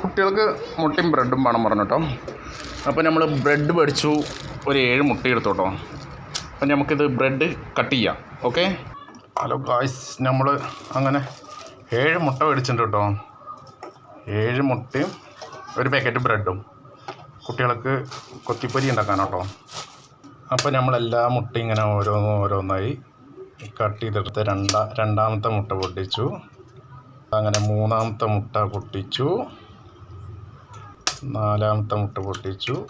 കുട്ടികൾക്ക് മുട്ടയും ബ്രെഡും വേണം പറഞ്ഞു കേട്ടോ. അപ്പോൾ നമ്മൾ ബ്രെഡ് മേടിച്ചു ഒരു ഏഴ് മുട്ട എടുത്തു കേട്ടോ. അപ്പം നമുക്കിത് ബ്രെഡ് കട്ട് ചെയ്യാം ഓക്കെ? ഹലോ ഗായ്സ് നമ്മൾ അങ്ങനെ ഏഴ് മുട്ട മേടിച്ചിട്ടുണ്ട് കേട്ടോ. ഏഴ് മുട്ടയും ഒരു പാക്കറ്റ് ബ്രെഡും കുട്ടികൾക്ക് കൊത്തിപ്പൊരി ഉണ്ടാക്കാൻ കേട്ടോ. അപ്പോൾ നമ്മളെല്ലാ മുട്ടയും ഇങ്ങനെ ഓരോന്നും ഓരോന്നായി കട്ട് ചെയ്തെടുത്ത് രണ്ടാ രണ്ടാമത്തെ മുട്ട പൊട്ടിച്ചു. അങ്ങനെ മൂന്നാമത്തെ മുട്ട പൊട്ടിച്ചു. നാലാമത്തെ മുട്ട പൊട്ടിച്ചു.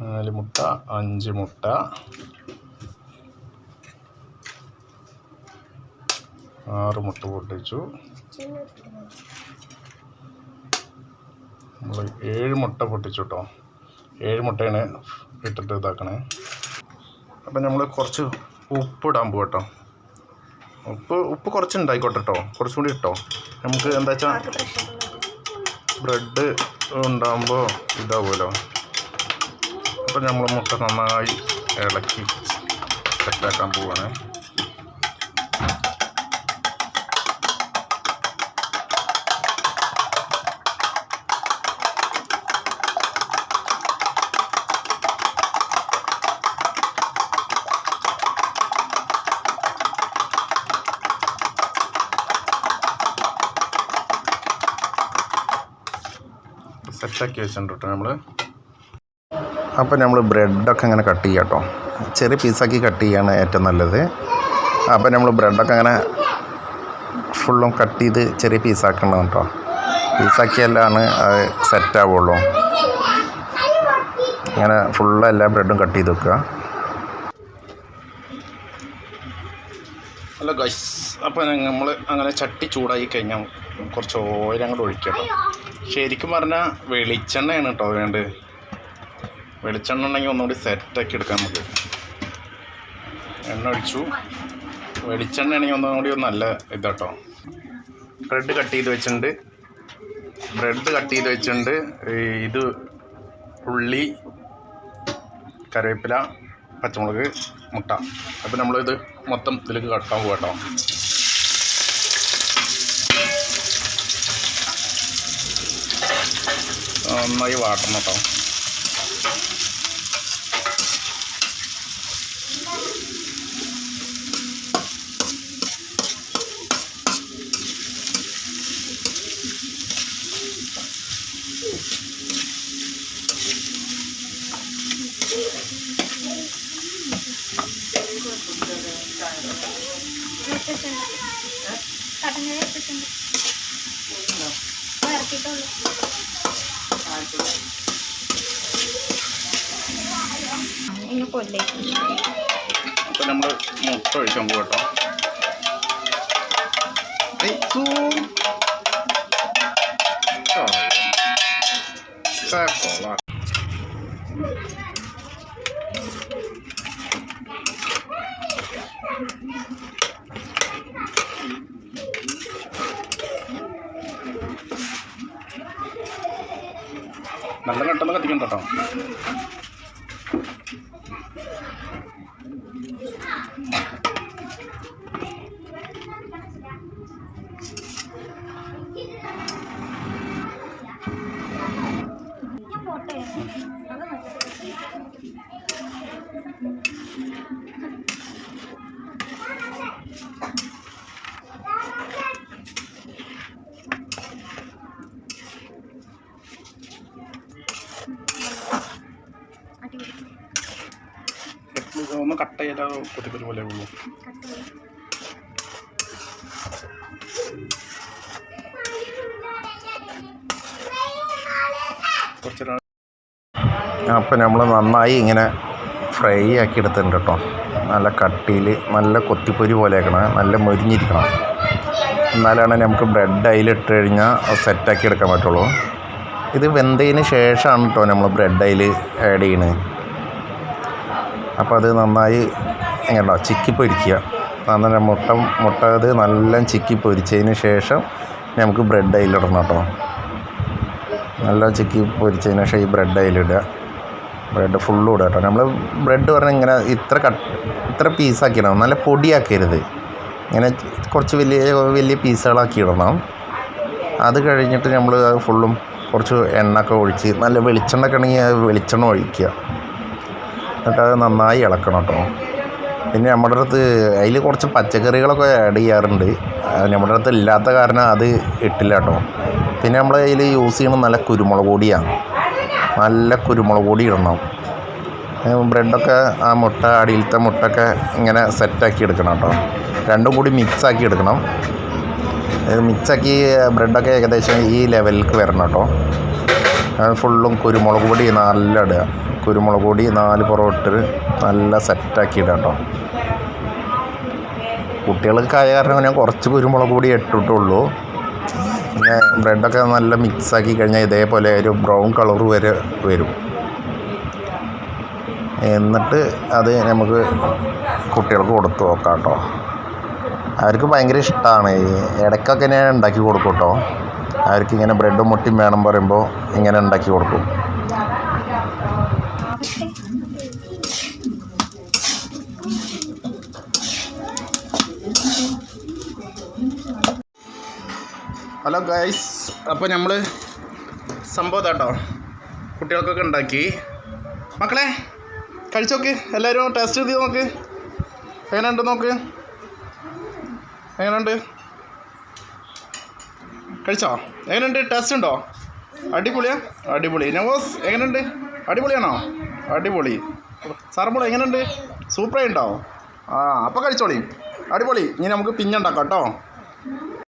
നാല് മുട്ട അഞ്ച് മുട്ട. ആറ് മുട്ട പൊട്ടിച്ചു. നമ്മൾ ഏഴ് മുട്ട പൊട്ടിച്ചു കേട്ടോ ഏഴ് മുട്ടയാണ് ഇട്ടിട്ട് ഇതാക്കണേ. അപ്പം നമ്മൾ കുറച്ച് ഉപ്പിടാൻ പോകട്ടോ പോകും കേട്ടോ ഉപ്പ് ഉപ്പ് കുറച്ചുണ്ടായിക്കോട്ടെ കേട്ടോ കുറച്ചും കൂടി ഇട്ടോ. നമുക്ക് എന്താ വെച്ചാൽ ബ്രെഡ് ഉണ്ടാകുമ്പോൾ ഇതാവുമല്ലോ അപ്പം നമ്മൾ മുട്ട നന്നായി ഇളക്കി സെറ്റാക്കാൻ പോവാണ്. സെറ്റാക്കി വെച്ചിട്ടുണ്ട് കേട്ടോ നമ്മൾ അപ്പോൾ നമ്മൾ ബ്രെഡൊക്കെ ഇങ്ങനെ കട്ട് ചെയ്യാം കേട്ടോ. ചെറിയ പീസാക്കി കട്ട് ചെയ്യാണ് ഏറ്റവും നല്ലത്. അപ്പോൾ നമ്മൾ ബ്രെഡൊക്കെ അങ്ങനെ ഫുള്ളും കട്ട് ചെയ്ത് ചെറിയ പീസാക്കണം കേട്ടോ. പീസാക്കിയാലാണ് അത് സെറ്റ് ആവുള്ളൂ. അങ്ങനെ ഫുള്ള് എല്ലാ ബ്രെഡും കട്ട് ചെയ്ത് വെക്കുക. ഹലോ ഗൈസ് അപ്പോൾ നമ്മൾ അങ്ങനെ ചട്ടി ചൂടായി കഴിഞ്ഞാൽ കുറച്ച് ഓയിൽ അങ്ങോട്ട് ഒഴിക്കാം കേട്ടോ. ശരിക്കും പറഞ്ഞാൽ വെളിച്ചെണ്ണയാണ് കേട്ടോ വേണ്ടത്. വെളിച്ചെണ്ണ ഉണ്ടെങ്കിൽ ഒന്നുകൂടി സെറ്റാക്കി എടുക്കാം നമുക്ക്. എണ്ണ ഒഴിച്ചു. വെളിച്ചെണ്ണ ആണെങ്കിൽ ഒന്നുകൂടി നല്ല ഇതാട്ടോ. ബ്രെഡ് കട്ട് ചെയ്ത് വെച്ചിട്ടുണ്ട്. ബ്രെഡ് കട്ട് ചെയ്ത് വെച്ചിട്ടുണ്ട്. ഇത് ഉള്ളി കറിവേപ്പില പച്ചമുളക് മുട്ട. അപ്പോൾ നമ്മളിത് മൊത്തം ഇതിലേക്ക് കട്ടാൻ പോകട്ടോ നന്നായി വാട്ടണം കേട്ടോ. കടങ്ങനെ എടുത്തിട്ടുണ്ട് ഇറക്കിയിട്ടുള്ളൂ ഇനി കൊല്ലേക്ക് അപ്പോൾ നമ്മൾ മുട്ട ഒഴിക്കാൻ പോകും കേട്ടോ ഏയ്, zoom. ആ. കുഴപ്പമില്ല. നല്ല പെട്ടെന്ന് കത്തിക്കണ്ട കേട്ടോ ഒന്ന് കട്ട് ചെയ്താൽ കുത്തിക്കൊരു പോലെ ഉള്ളൂ. അപ്പം നമ്മൾ നന്നായി ഇങ്ങനെ ഫ്രൈ ആക്കി എടുത്തിട്ടുണ്ട് കേട്ടോ നല്ല കട്ടിയിൽ നല്ല കൊത്തിപ്പൊരി പോലെ ആക്കണം നല്ല മൊരിഞ്ഞിരിക്കണം എന്നാലാണ് നമുക്ക് ബ്രെഡ് അതിലിട്ട് കഴിഞ്ഞാൽ സെറ്റാക്കി എടുക്കാൻ പറ്റുള്ളൂ. ഇത് വെന്തതിന് ശേഷമാണ് കേട്ടോ നമ്മൾ ബ്രെഡ് അതിൽ ആഡ് ചെയ്യണത് അപ്പോൾ അത് നന്നായി എങ്ങനെയാ ചിക്കി പൊരിക്കുക. നന്നായി മുട്ട മുട്ട അത് നല്ല ചിക്കി പൊരിച്ചതിന് ശേഷം നമുക്ക് ബ്രെഡ് അതിലിടണം കേട്ടോ. നല്ല ചിക്കി പൊരിച്ചതിന് ശേഷം ഈ ബ്രെഡ് അതിലിടുക. ബ്രെഡ് ഫുള്ളും ഇടുക കേട്ടോ. നമ്മൾ ബ്രെഡ് പറഞ്ഞാൽ ഇങ്ങനെ ഇത്ര കട്ട് ഇത്ര പീസാക്കിയിടണം നല്ല പൊടിയാക്കരുത്. ഇങ്ങനെ കുറച്ച് വലിയ വലിയ പീസുകളാക്കി ഇടണം. അത് കഴിഞ്ഞിട്ട് നമ്മൾ ഫുള്ളും കുറച്ച് എണ്ണ ഒക്കെ ഒഴിച്ച് നല്ല വെളിച്ചെണ്ണ ഒക്കെ വെളിച്ചെണ്ണ ഒഴിക്കുക. എന്നിട്ട് അത് നന്നായി ഇളക്കണം കേട്ടോ. പിന്നെ നമ്മുടെ അടുത്ത് അതിൽ കുറച്ച് പച്ചക്കറികളൊക്കെ ആഡ് ചെയ്യാറുണ്ട്. നമ്മുടെ അടുത്ത് ഇല്ലാത്ത കാരണം അത് ഇട്ടില്ല കേട്ടോ. പിന്നെ നമ്മൾ അതിൽ യൂസ് ചെയ്യണം നല്ല കുരുമുളക് പൊടിയാണ്. നല്ല കുരുമുളക് പൊടി ഇടണം. ബ്രെഡൊക്കെ ആ മുട്ട അടിയിലത്തെ മുട്ടൊക്കെ ഇങ്ങനെ സെറ്റാക്കി എടുക്കണം കേട്ടോ. രണ്ടും കൂടി മിക്സാക്കി എടുക്കണം. മിക്സാക്കി ബ്രെഡൊക്കെ ഏകദേശം ഈ ലെവലിലേക്ക് വരണം കേട്ടോ. ഫുള്ളും കുരുമുളക് പൊടി നല്ല ഇടുക. കുരുമുളക് പൊടി നാല് പൊറോട്ട നല്ല സെറ്റാക്കി ഇടാം കേട്ടോ കുട്ടികൾക്ക് ആയ കാരണം ഞാൻ കുറച്ച് കുരുമുളക് പൊടി ഇട്ടിട്ടുള്ളൂ. പിന്നെ ബ്രെഡൊക്കെ നല്ല മിക്സാക്കി കഴിഞ്ഞാൽ ഇതേപോലെ ഒരു ബ്രൗൺ കളർ വരെ വരും. എന്നിട്ട് അത് നമുക്ക് കുട്ടികൾക്ക് കൊടുത്തു നോക്കാം കേട്ടോ അവർക്ക് ഭയങ്കര ഇഷ്ടമാണ് ഇടയ്ക്കൊക്കെ ഞാൻ ഉണ്ടാക്കി കൊടുക്കും കേട്ടോ അവർക്ക് ഇങ്ങനെ ബ്രെഡും മുട്ടിയും വേണം പറയുമ്പോൾ ഇങ്ങനെ ഉണ്ടാക്കി കൊടുക്കും. ഹലോ ഗൈസ് അപ്പോൾ നമ്മൾ സംഭവം കേട്ടോ കുട്ടികൾക്കൊക്കെ ഉണ്ടാക്കി. മക്കളെ കഴിച്ചു നോക്ക്. എല്ലാവരും ടേസ്റ്റ് ചെയ്ത് നോക്ക്. എങ്ങനെയുണ്ട് നോക്ക്? എങ്ങനെയുണ്ട്? കഴിച്ചോ? എങ്ങനെയുണ്ട്? ടേസ്റ്റ് ഉണ്ടോ? അടിപൊളിയാ? അടിപൊളി. നവോസ് എങ്ങനെയുണ്ട്? അടിപൊളിയാണോ? അടിപൊളി. സാറമ്പോൾ എങ്ങനെയുണ്ട് സൂപ്പറായി ആ അപ്പോൾ കഴിച്ചോളി. അടിപൊളി. ഇനി നമുക്ക് പിന്നെ ഉണ്ടാക്കാം കേട്ടോ.